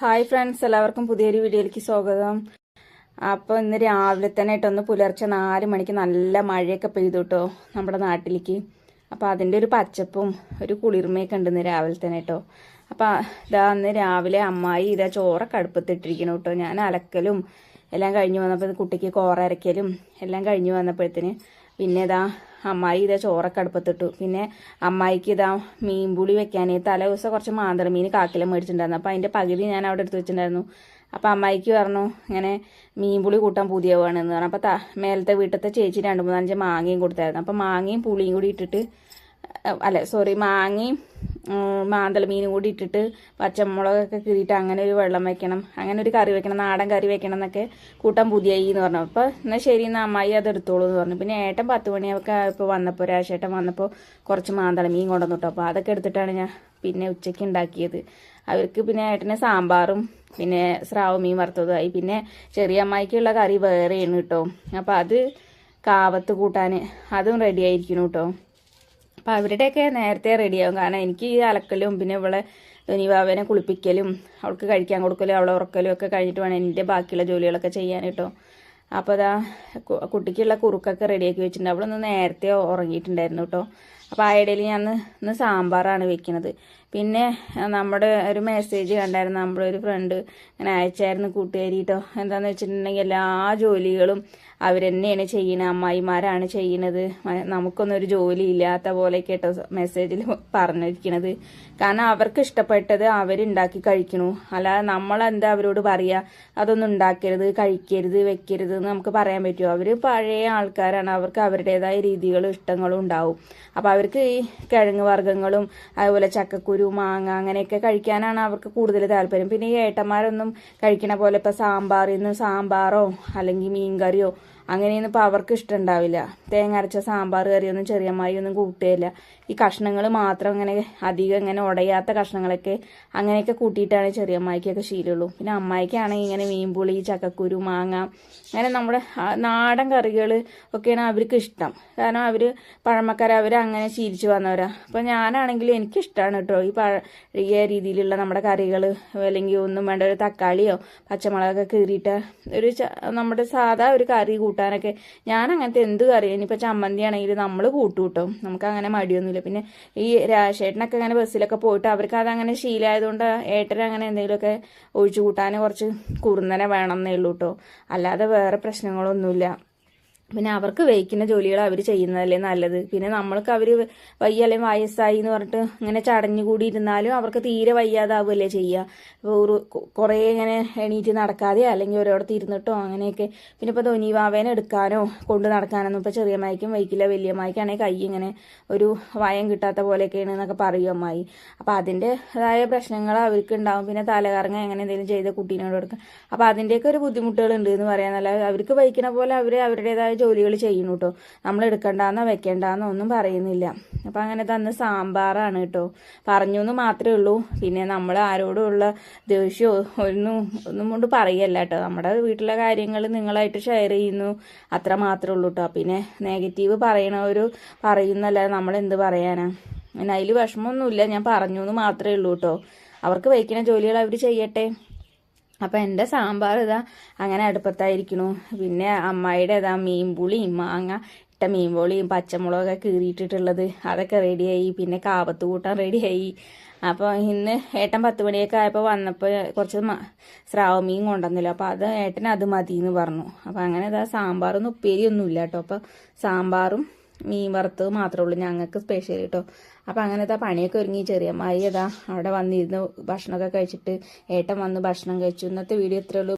Hi friends എല്ലാവർക്കും പുതിയൊരു വീഡിയോയിലേക്ക് സ്വാഗതം. അപ്പോൾ ഇന്ന് രാവിലെ തന്നെ ഇട്ടൊന്ന് പുലർച്ചെ നാല് മണിക്ക് നല്ല മഴയൊക്കെ പെയ്തു കേട്ടോ നമ്മുടെ നാട്ടിലേക്ക്. അപ്പോൾ അതിന്റെ ഒരു പച്ചപ്പും ഒരു കുളിർമയൊക്കെ ഉണ്ട് ഇന്ന് രാവിലെ തന്നെ കേട്ടോ അപ്പോൾ ഇതാ അന്ന് രാവിലെ അമ്മായി ഇതാ ചോറൊക്കെ അടുപ്പത്തിട്ടിരിക്കണം കേട്ടോ ഞാൻ അലക്കലും എല്ലാം കഴിഞ്ഞ് വന്നപ്പോൾ കുട്ടിക്ക് കോറ അരക്കലും എല്ലാം കഴിഞ്ഞ് വന്നപ്പോഴത്തേന് പിന്നെ ഇതാ അമ്മായി ഇതാ ചോറൊക്കെ അടുപ്പത്തിട്ടു. പിന്നെ അമ്മായിക്ക് ഇതാ മീൻപുളി വെക്കാൻ തലേ ദിവസം കുറച്ച് മാന്തള മീൻ കാക്കില മേടിച്ചിട്ടുണ്ടായിരുന്നു. അപ്പോൾ അതിന്റെ പകുതി ഞാൻ അവിടെ എടുത്ത് വെച്ചിട്ടുണ്ടായിരുന്നു. അപ്പോൾ അമ്മായിക്ക് പറഞ്ഞു ഇങ്ങനെ മീൻപുളി കൂട്ടാൻ പുതിയവാണെന്ന് പറഞ്ഞു. അപ്പോൾ മേലത്തെ വീട്ടിലത്തെ ചേച്ചി രണ്ട് മൂന്നഞ്ച് മാങ്ങയും കൊടുത്തായിരുന്നു. അപ്പോൾ മാങ്ങയും പുളിയും കൂടി ഇട്ടിട്ട് അല്ല സോറി മാങ്ങയും മാന്തള മീനും കൂടി ഇട്ടിട്ട് പച്ചമുളകൊക്കെ കീറിയിട്ട് അങ്ങനെ ഒരു വെള്ളം വെക്കണം. അങ്ങനെ ഒരു കറി വെക്കണം നാടൻ കറി വെക്കണം എന്നൊക്കെ കൂട്ടാൻ പുതിയായി എന്ന് പറഞ്ഞു. അപ്പോൾ എന്നാൽ ശരി എന്നാൽ അമ്മായി അത് എടുത്തോളൂ എന്ന് പറഞ്ഞു. പിന്നെ ഏട്ടൻ പത്ത് മണിയൊക്കെ ഇപ്പോൾ വന്നപ്പോൾ രാശേട്ടൻ വന്നപ്പോൾ കുറച്ച് മാന്തള മീൻ കൊണ്ടുവന്നിട്ടു. അപ്പോൾ അതൊക്കെ എടുത്തിട്ടാണ് ഞാൻ പിന്നെ ഉച്ചയ്ക്ക് ഉണ്ടാക്കിയത്. അവർക്ക് പിന്നെ ഏട്ടന് സാമ്പാറും പിന്നെ സ്രാവ് മീൻ വറുത്തതായി പിന്നെ ചെറിയ അമ്മായിക്കുള്ള കറി വേറെയാണ് കേട്ടോ. അപ്പോൾ അത് കാവത്ത് കൂട്ടാൻ അതും റെഡി ആയിരിക്കണം കേട്ടോ. അപ്പം അവരുടെയൊക്കെ നേരത്തെ റെഡിയാവും. കാരണം എനിക്ക് ഈ അലക്കലും പിന്നെ ഇവളെ ധനിവാവനെ കുളിപ്പിക്കലും അവൾക്ക് കഴിക്കാൻ കൊടുക്കലും അവളെ ഉറക്കലും ഒക്കെ കഴിഞ്ഞിട്ട് വേണം എന്റെ ബാക്കിയുള്ള ജോലികളൊക്കെ ചെയ്യാൻ കേട്ടോ. അപ്പോൾ അതാ കുട്ടിക്കുള്ള കുറുക്കൊക്കെ റെഡിയാക്കി വെച്ചിട്ടുണ്ട്. അവളൊന്ന് നേരത്തെ ഉറങ്ങിയിട്ടുണ്ടായിരുന്നു കേട്ടോ. അപ്പോൾ ആ ഇടയിൽ ഞാൻ ഇന്ന് സാമ്പാറാണ് വെക്കുന്നത്. പിന്നെ നമ്മുടെ ഒരു മെസ്സേജ് കണ്ടായിരുന്നു. നമ്മുടെ ഒരു ഫ്രണ്ട് ഇങ്ങനെ അയച്ചായിരുന്നു കൂട്ടുകാരി കേട്ടോ എന്താണെന്ന് വെച്ചിട്ടുണ്ടെങ്കിൽ എല്ലാ ജോലികളും അവർ തന്നെയാണ് ചെയ്യുന്നത്. അമ്മായിമാരാണ് ചെയ്യുന്നത്. നമുക്കൊന്നും ഒരു ജോലി ഇല്ലാത്ത പോലെ കേട്ടോ മെസ്സേജിൽ പറഞ്ഞിരിക്കണത്. കാരണം അവർക്ക് ഇഷ്ടപ്പെട്ടത് അവരുണ്ടാക്കി കഴിക്കണു. അല്ലാതെ നമ്മളെന്താ അവരോട് പറയുക അതൊന്നും ഉണ്ടാക്കരുത് കഴിക്കരുത് വെക്കരുത് എന്ന് നമുക്ക് പറയാൻ പറ്റുമോ? അവർ പഴയ ആൾക്കാരാണ്. അവർക്ക് അവരുടേതായ രീതികളും ഇഷ്ടങ്ങളും ഉണ്ടാവും. അപ്പോൾ അവർക്ക് ഈ കിഴങ്ങ് വർഗങ്ങളും അതുപോലെ ചക്കക്കുരു മാങ്ങ അങ്ങനെയൊക്കെ കഴിക്കാനാണ് അവർക്ക് കൂടുതൽ താല്പര്യം. പിന്നെ ഈ ഏട്ടന്മാരൊന്നും കഴിക്കണ പോലെ ഇപ്പം സാമ്പാറിൽ നിന്ന് സാമ്പാറോ അല്ലെങ്കിൽ മീൻകറിയോ അങ്ങനെയൊന്നും ഇപ്പോൾ അവർക്ക് ഇഷ്ടമുണ്ടാവില്ല. തേങ്ങ അരച്ച സാമ്പാർ കറിയൊന്നും ചെറിയമ്മായി ഒന്നും കൂട്ടുകയില്ല ഈ കഷ്ണങ്ങൾ മാത്രം അങ്ങനെ അധികം ഇങ്ങനെ ഉടയാത്ത കഷ്ണങ്ങളൊക്കെ അങ്ങനെയൊക്കെ കൂട്ടിയിട്ടാണ് ചെറിയമ്മായിക്കൊക്കെ ശീലമുള്ളൂ. പിന്നെ അമ്മായിക്കാണെങ്കിൽ ഇങ്ങനെ മീൻപുളി ചക്കക്കുരു മാങ്ങ അങ്ങനെ നമ്മുടെ നാടൻ കറികൾ ഒക്കെയാണ് അവർക്ക് ഇഷ്ടം. കാരണം അവർ പഴമക്കാർ അവർ അങ്ങനെ ശീലിച്ചു വന്നവരാ. അപ്പോൾ ഞാനാണെങ്കിലും എനിക്കിഷ്ടമാണ് കേട്ടോ ഈ പഴയ രീതിയിലുള്ള നമ്മുടെ കറികൾ അല്ലെങ്കിൽ ഒന്നും വേണ്ട ഒരു തക്കാളിയോ പച്ചമുളകൊക്കെ കീറിയിട്ട് ഒരു നമ്മുടെ സാധാ ഒരു കറി കൂട്ടാനൊക്കെ. ഞാൻ അങ്ങനത്തെ എന്ത് കറി ഇനിയിപ്പോൾ ചമ്മന്തി ആണെങ്കിൽ നമ്മൾ കൂട്ടു നമുക്ക് അങ്ങനെ മടിയൊന്നുമില്ല. പിന്നെ ഈ രാജേട്ടനൊക്കെ അങ്ങനെ ബസ്സിലൊക്കെ പോയിട്ട് അവർക്ക് അതങ്ങനെ ശീലമായതുകൊണ്ട് ഏട്ടൻ അങ്ങനെ എന്തെങ്കിലുമൊക്കെ ഒഴിച്ചു കൂട്ടാൻ കുറച്ച് കുറുന്നനെ വേണം എന്നേ ഉള്ളൂ കേട്ടോ അല്ലാതെ വേറെ പ്രശ്നങ്ങളൊന്നുമില്ല. പിന്നെ അവർക്ക് വഹിക്കുന്ന ജോലികൾ അവർ ചെയ്യുന്നതല്ലേ നല്ലത്. പിന്നെ നമ്മൾക്ക് അവർ വയ്യ അല്ലെങ്കിൽ വയസ്സായി എന്ന് പറഞ്ഞിട്ട് ഇങ്ങനെ ചടഞ്ഞുകൂടി ഇരുന്നാലും അവർക്ക് തീരെ വയ്യാതാവുമല്ലേ ചെയ്യുക കുറേ ഇങ്ങനെ എണീറ്റ് നടക്കാതെ അല്ലെങ്കിൽ ഒരിടത്ത് ഇരുന്നിട്ടോ അങ്ങനെയൊക്കെ പിന്നെ ഇപ്പോൾ ധോനിവാവേനെ എടുക്കാനോ കൊണ്ട് നടക്കാനൊന്നും ഇപ്പോൾ ചെറിയ മായ്ക്കും വയ്ക്കില്ല വലിയ മായ്ക്കാണെങ്കിൽ കൈ ഇങ്ങനെ ഒരു വയം കിട്ടാത്ത പോലെയൊക്കെയാണ് എന്നൊക്കെ പറയും അമ്മായി. അപ്പോൾ അതിന്റെതായ പ്രശ്നങ്ങൾ അവർക്ക് ഉണ്ടാവും പിന്നെ തലകറങ്ങ എങ്ങനെ എന്തെങ്കിലും ചെയ്ത കുട്ടീനോട് കൊടുക്കുക അപ്പോൾ അതിന്റെയൊക്കെ ഒരു ബുദ്ധിമുട്ടുകൾ ഉണ്ട് എന്ന് പറയാൻ നല്ല അവർക്ക് വഹിക്കുന്ന പോലെ അവർ അവരുടേതായ ജോലികൾ ചെയ്യുന്നു കേട്ടോ നമ്മൾ എടുക്കണ്ടെന്നോ വെക്കണ്ടാന്നോ ഒന്നും പറയുന്നില്ല. അപ്പം അങ്ങനെ തന്ന സാമ്പാറാണ് കേട്ടോ പറഞ്ഞു എന്ന് മാത്രമേ ഉള്ളൂ. പിന്നെ നമ്മൾ ആരോടുമുള്ള ദേഷ്യമോ ഒന്നും ഒന്നും കൊണ്ട് പറയല്ല കേട്ടോ നമ്മുടെ വീട്ടിലെ കാര്യങ്ങൾ നിങ്ങളായിട്ട് ഷെയർ ചെയ്യുന്നു. അത്ര മാത്രമേ ഉള്ളൂ കേട്ടോ പിന്നെ നെഗറ്റീവ് പറയണവർ പറയുന്നല്ല നമ്മൾ എന്ത് പറയാനാ അതിൽ വിഷമമൊന്നുമില്ല ഞാൻ പറഞ്ഞു എന്ന് മാത്രമേ ഉള്ളൂ കേട്ടോ അവർക്ക് വയ്ക്കുന്ന ജോലികൾ അവർ ചെയ്യട്ടെ. അപ്പം എന്റെ സാമ്പാർ ഇതാ അങ്ങനെ അടുപ്പത്തായിരിക്കണു. പിന്നെ അമ്മായിയുടെ ഇതാ മീൻപുളിയും മാങ്ങ ഇട്ട മീൻപൊളിയും പച്ചമുളകൊക്കെ കീറിയിട്ടിട്ടുള്ളത്. അതൊക്കെ റെഡിയായി. പിന്നെ കാവത്ത് കൂട്ടാൻ റെഡിയായി. അപ്പോൾ ഇന്ന് ഏട്ടൻ പത്ത് മണിയൊക്കെ ആയപ്പോൾ വന്നപ്പോൾ കുറച്ച് സ്രാവ് മീൻ കൊണ്ടുവന്നില്ല. അപ്പോൾ അത് ഏട്ടൻ അത് മതി എന്ന് പറഞ്ഞു. അപ്പോൾ അങ്ങനെ ഇതാ സാമ്പാറൊന്നും ഉപ്പേരിയൊന്നുമില്ല കേട്ടോ. അപ്പോൾ സാമ്പാറും മീൻ വറുത്തത് മാത്രമേ ഉള്ളൂ ഞങ്ങൾക്ക് സ്പെഷ്യൽ കേട്ടോ അപ്പം അങ്ങനത്തെ പണിയൊക്കെ ഒരുങ്ങി. ചെറിയ അമ്മായി അതാ അവിടെ വന്നിരുന്ന്. ഭക്ഷണമൊക്കെ കഴിച്ചിട്ട് ഏട്ടൻ വന്ന് ഭക്ഷണം കഴിച്ചു. ഇന്നത്തെ വീഡിയോ ഇത്രയുള്ളൂ